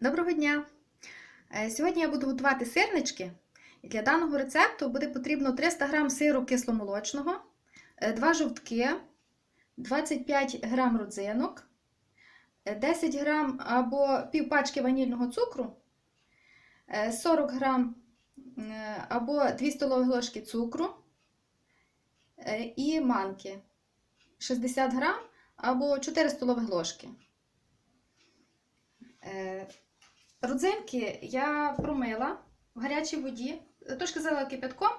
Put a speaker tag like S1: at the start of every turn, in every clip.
S1: Доброго дня! Е, Сьогодні я буду готувати сирнички. Для даного рецепту буде потрібно 300 г сиру кисломолочного, 2 жовтки, 25 г родзинок, е, 10 г або пів пачки ванільного цукру, е, 40 г або 2 столові ложки цукру е, і манки 60 г або 4 столові ложки. Родзинки я промила в гарячій воді, трошки залила кипятком,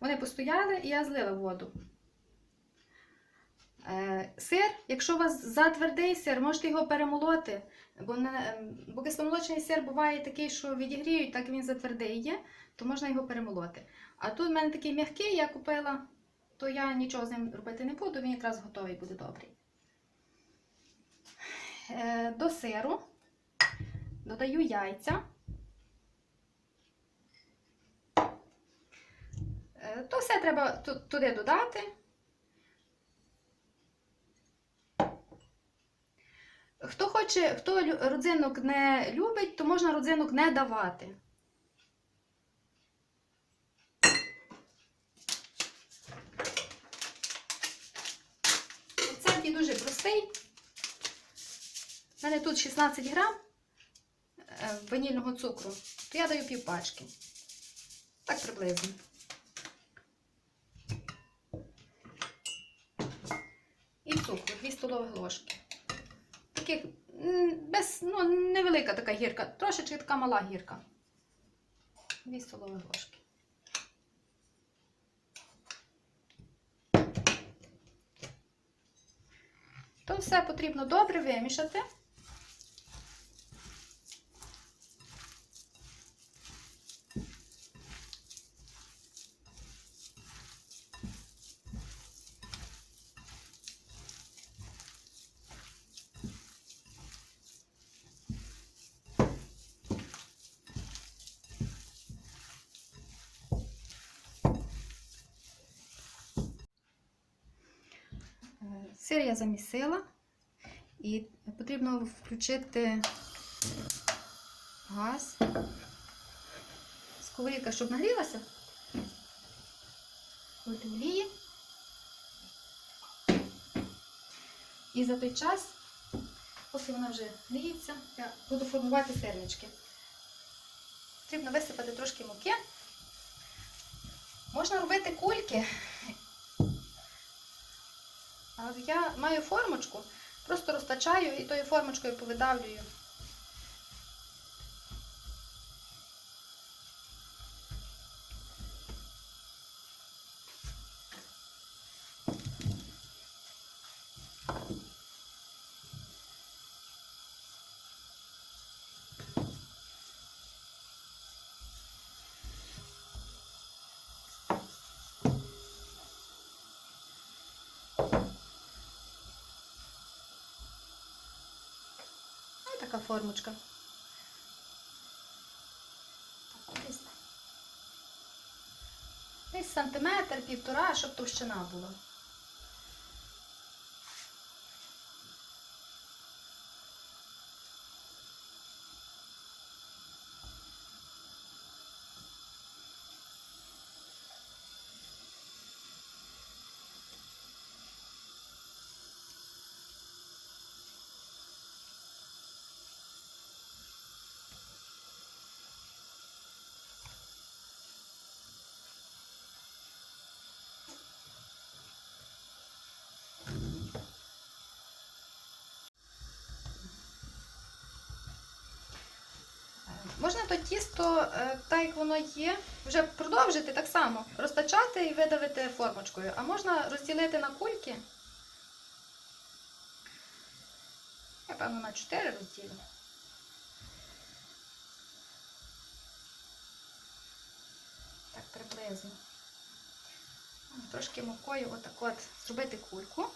S1: вони постояли і я злила воду. Е, Сир, якщо у вас затвердий сир, можете його перемолоти, бо, не, бо кисломолочний сир буває такий, що відігріють, так він затвердий є, то можна його перемолоти. А тут в мене такий м'який, я купила, то я нічого з ним робити не буду, він якраз готовий буде добрий. Е, До сиру додаю яйця. Е, То все треба туди додати. Хто хоче, хто родзинок не любить, то можна родзинок не давати. Рецепт дуже простий. У мене тут 16 грам ванільного цукру, то я даю пів пачки. Так приблизно. І цукру, 2 столові ложки. Таких без, ну, невелика така гірка, трошечки така мала гірка. 2 столові ложки. То все потрібно добре вимішати. Сир я замісила і потрібно включити газ. Сковорідка, щоб нагрілася. Вилити олії. І за той час, поки вона вже гріється, я буду формувати сирнички. Потрібно висипати трошки муки. Можна робити кульки. Я маю формочку, просто розтачаю і тою формочкою повидавлюю. Така формочка. Десь. Сантиметр, півтора, щоб товщина була. Можна то тісто, е, так як воно є, вже продовжити так само, розтачати і видавити формочкою. А можна розділити на кульки. Я, певно, на 4 розділю. Так, приблизно. Трошки мукою отак от зробити кульку.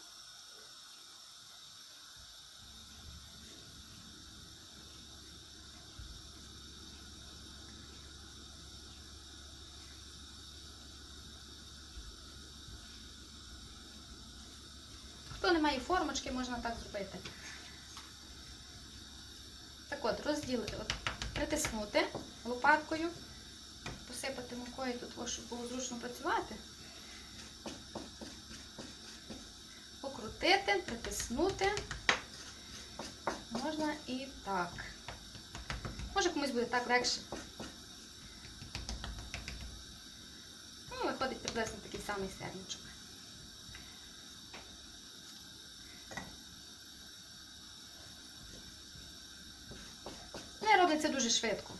S1: Хто не має формочки, можна так зробити. Так от, розділити. От притиснути лопаткою, посипати мукою тут, щоб було зручно працювати. Покрутити, притиснути. Можна і так. Може комусь буде так легше. Ну, виходить приблизно такий самий серничок. Ну, я роблю це дуже швидко.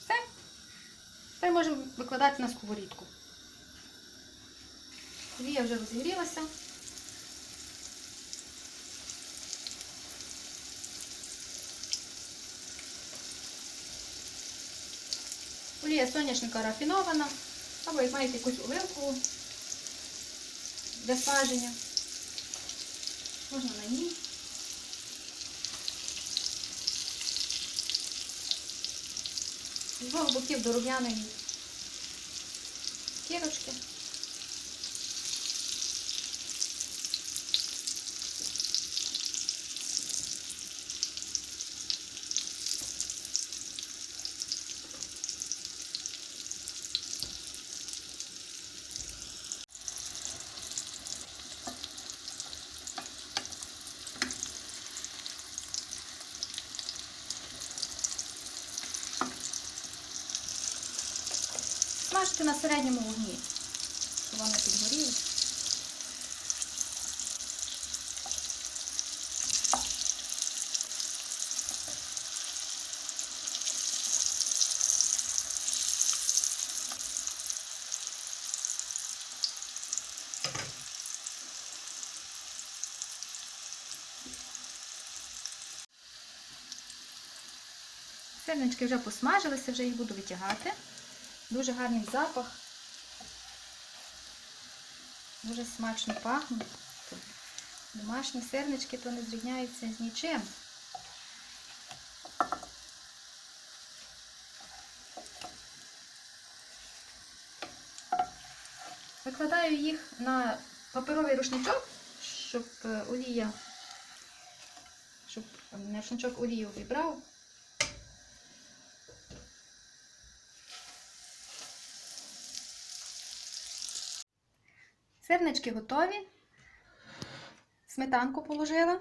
S1: Все. Тепер можемо викладати на сковорідку. Олія вже розігрілася. Олія соняшника рафінована, або як маєте якусь оливкову для смаження. Можна на ній. З двох боків до рум'яної кірочки. Смажте на середньому вогні, щоб воно підгоріло. Сирнички вже посмажилися, вже їх буду витягати. Дуже гарний запах. Дуже смачно пахнуть. Домашні сирнички то не зрівняються з нічим. Викладаю їх на паперовий рушничок, щоб е, олія, щоб е, рушничок олію вібрав. Сирнички готові. Сметанку положила.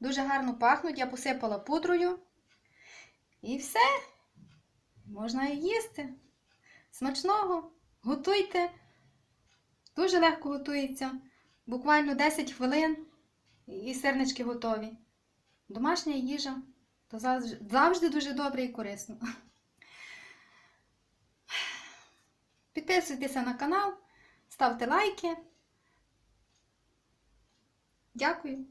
S1: Дуже гарно пахнуть, я посипала пудрою. І все. Можна і їсти. Смачного. Готуйте. Дуже легко готується. Буквально 10 хвилин і сирнички готові. Домашня їжа. То завжди, дуже добре і корисно. Підписуйтеся на канал, ставте лайки. Дякую.